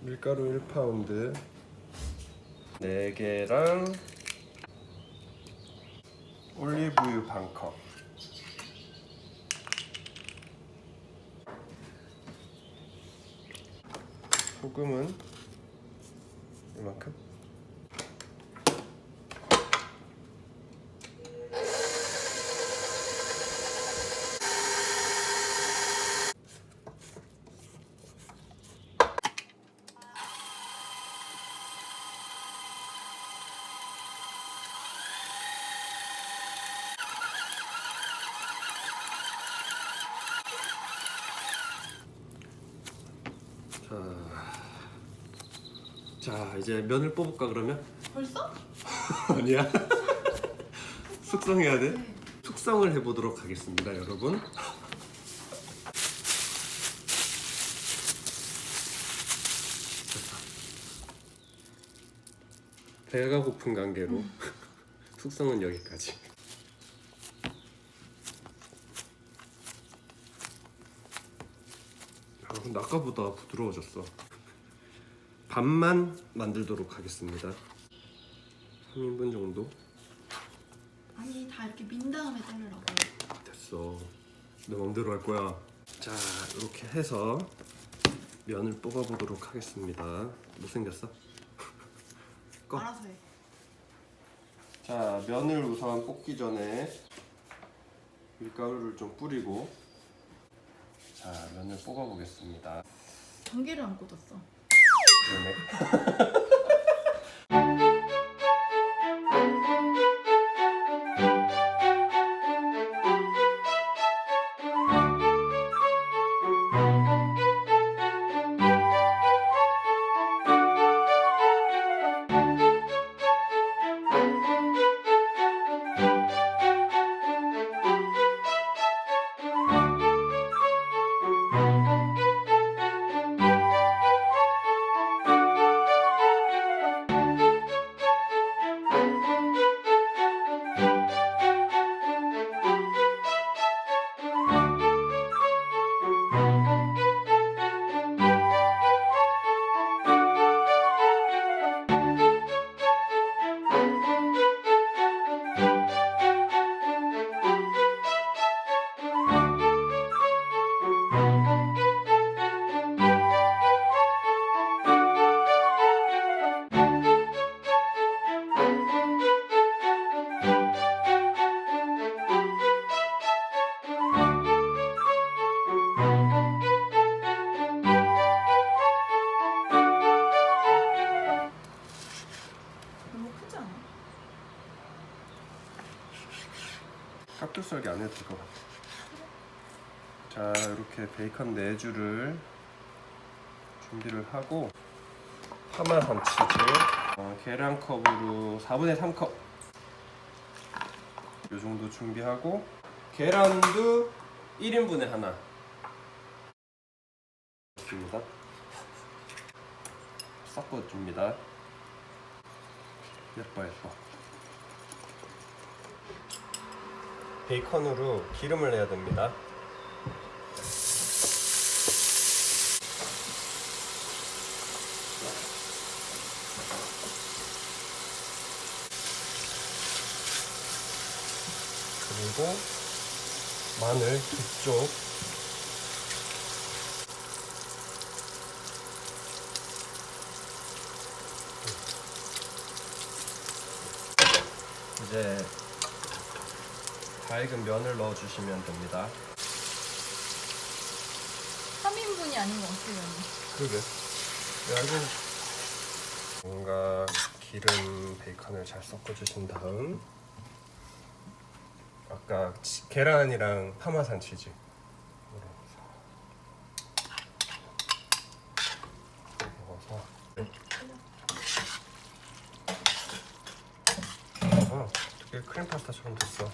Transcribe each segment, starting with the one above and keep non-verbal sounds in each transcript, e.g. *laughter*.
밀가루 1파운드. 4개랑 올리브유 반컵. 소금은 이만큼 자, 자 이제 면을 뽑을까 그러면? 벌써? *laughs* 아니야. *laughs* 숙성해야 돼? 숙성을 해보도록 하겠습니다, 여러분. 배가 고픈 관계로 *laughs* 숙성은 여기까지. 아, 근데 아까보다 부드러워졌어. 반만 만들도록 하겠습니다. 3인분 정도 아니 다 이렇게 민 다음에 자르라고. 됐어. 내 맘대로 할 거야. 자, 이렇게 해서 면을 뽑아보도록 하겠습니다. 못생겼어? *laughs* 꺼. 알아서 해. 자, 면을 우선 뽑기 전에 밀가루를 좀 뿌리고 자, 면을 뽑아보겠습니다. 전기를 안 꽂았어. 깍두 썰기 안 해도 될 것 같아. 자, 이렇게 베이컨 4줄을 준비를 하고 파마산 치즈, 어, 계란컵으로 4분의 3컵 이 정도 준비하고 계란도 1인분에 하나 줍니다. 섞어줍니다. 예뻐 예뻐. 베이컨으로 기름을 내야 됩니다. 그리고 마늘 두 쪽. 이제 밝은 면을 넣어주시면 됩니다. 3인분이 아닌 거 어떻게 되니? 그러게. 그리고 뭔가 기름 베이컨을 잘 섞어주신 다음 아까 치- 계란이랑 파마산 치즈 먹어서 어, 되게 크림 파스타처럼 됐어.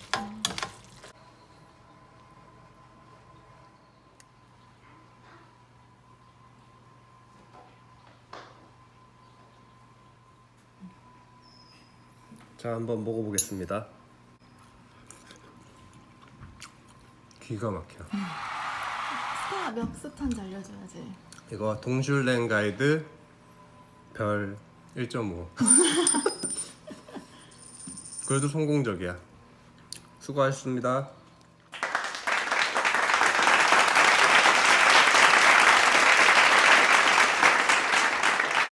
자 한번 먹어보겠습니다. 기가 막혀. 스타 몇 스타인지 알려줘야지. 이거 동슐랭 가이드 별 1.5. *laughs* 그래도 성공적이야. 수고하셨습니다.